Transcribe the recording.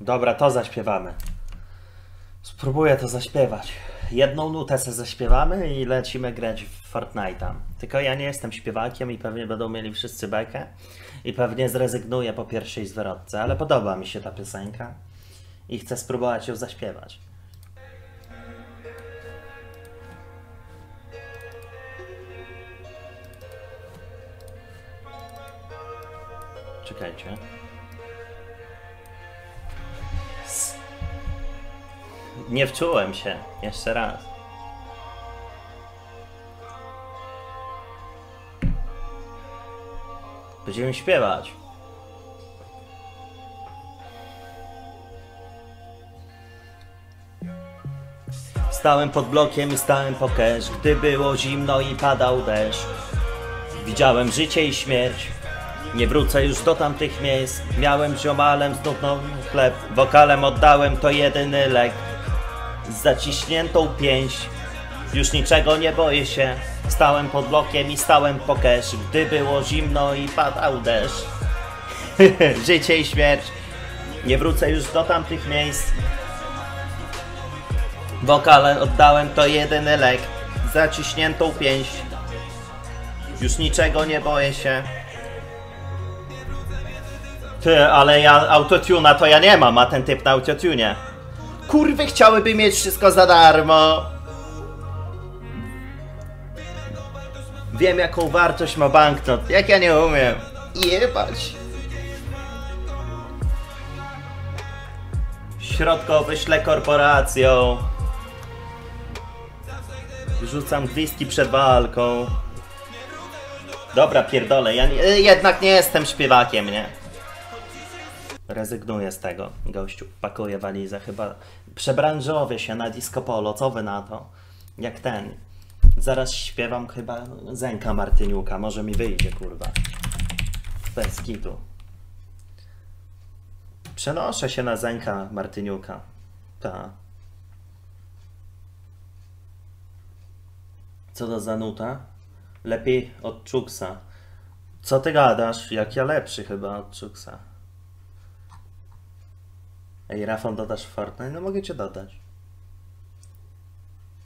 Dobra, to zaśpiewamy. Spróbuję to zaśpiewać. Jedną nutę se zaśpiewamy i lecimy grać w Fortnite'a. Tylko ja nie jestem śpiewakiem i pewnie będą mieli wszyscy bekę. I pewnie zrezygnuję po pierwszej zwrotce, ale podoba mi się ta piosenka. I chcę spróbować ją zaśpiewać. Czekajcie. Nie wczułem się. Jeszcze raz. Będziemy śpiewać. Stałem pod blokiem i stałem po cash, gdy było zimno i padał deszcz. Widziałem życie i śmierć. Nie wrócę już do tamtych miejsc. Miałem ziomalem znów chleb. Wokalem oddałem to jedyny lek. Z zaciśniętą pięść. Już niczego nie boję się. Stałem pod blokiem i stałem po cash, gdy było zimno i padał deszcz. Życie i śmierć. Nie wrócę już do tamtych miejsc. Wokale oddałem to jedyny lek. Zaciśniętą pięść. Już niczego nie boję się. Ty, ale ja autotuna to ja nie mam, a ten typ na autotunie. Kurwy chciałyby mieć wszystko za darmo. Wiem jaką wartość ma banknot, jak ja nie umiem. Jebać. Środko wyślę korporacją. Rzucam gwizdki przed walką. Dobra, pierdolę, ja nie, jednak nie jestem śpiewakiem, nie? Rezygnuję z tego, gościu. Pakuję walizę, chyba przebranżowię się na disco polo, co wy na to? Jak ten. Zaraz śpiewam chyba Zenka Martyniuka, może mi wyjdzie, kurwa. Bez kitu. Przenoszę się na Zenka Martyniuka. Ta. Co to za nuta? Lepiej od Czuksa. Co ty gadasz? Jak ja lepszy chyba od Czuksa. Ej, Rafał, dodasz w Fortnite? No mogę cię dodać.